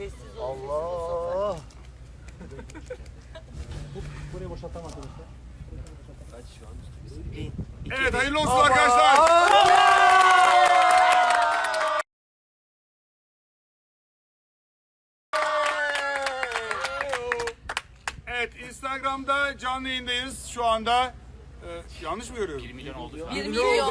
Sessiz ol. Allah. Burayı boşaltalım arkadaşlar. Bir, iki, Evet bir. hayırlı olsun arkadaşlar. Evet Instagram'da canlı yayındayız şu anda. Ee, yanlış mı görüyorum? 1 milyon oldu. 1 milyon.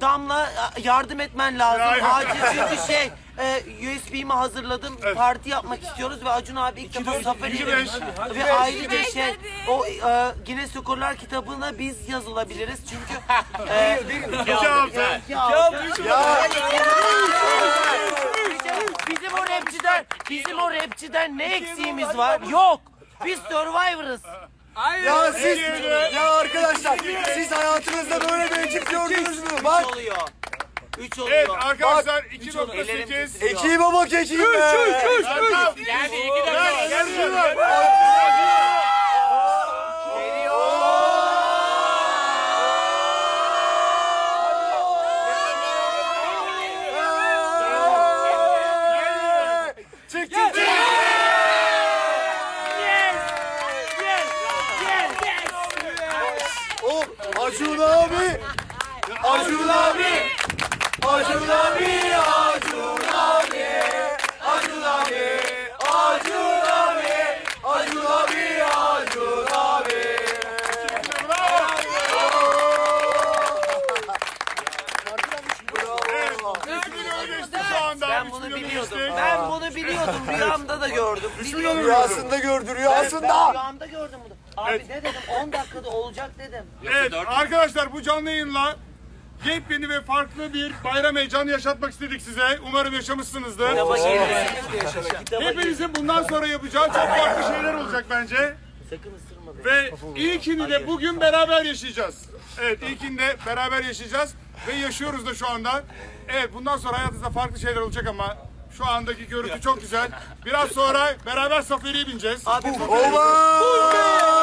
Damla yardım etmen lazım. Acil çünkü şey e, USB'mi hazırladım. Parti yapmak istiyoruz ve Acun abi ilk defa yedim. beş. Ve ayrıca şey o e, Guinness Rekorlar kitabına biz yazılabiliriz. Çünkü e, bizim o rapçiden bizim o rapçiden ne eksiğimiz var? Yok. Biz Survivor'ız. Ya siz ya arkadaşlar siz hayatınızda böyle bir ekip gördünüz mü? Bak 3 oluyor. 3 Evet oluyor. arkadaşlar Ellerim 2.8. titriyor. ekibe bak ekibe. Erkan. Geldi 2 dakika. Gel şuradan. Acun abi. Acun abi. Acun abi. Acun abi. Acun abi. Acun abi. Acun abi. Acun abi. Ben bunu biliyordum. Ben bunu biliyordum. Rüyamda da gördüm. Biliyordum. Rüyasında gördü rüyasında. rüyamda gördüm bunu. Abi ne dedim? 10 dakikada olacak dedim. Evet arkadaşlar bu canlı yayınla yepyeni ve farklı bir bayram heyecanı yaşatmak istedik size. Umarım yaşamışsınızdır. Kitaba gelin. Hepinizin bundan sonra yapacağı çok farklı şeyler olacak bence. Sakın ısırma beni. Ve ilkini de bugün beraber yaşayacağız. Evet ilkini de beraber yaşayacağız. Ve yaşıyoruz da şu anda. Evet bundan sonra hayatınızda farklı şeyler olacak ama şu andaki görüntü çok güzel. Biraz sonra beraber safariye bineceğiz. Abi Oba!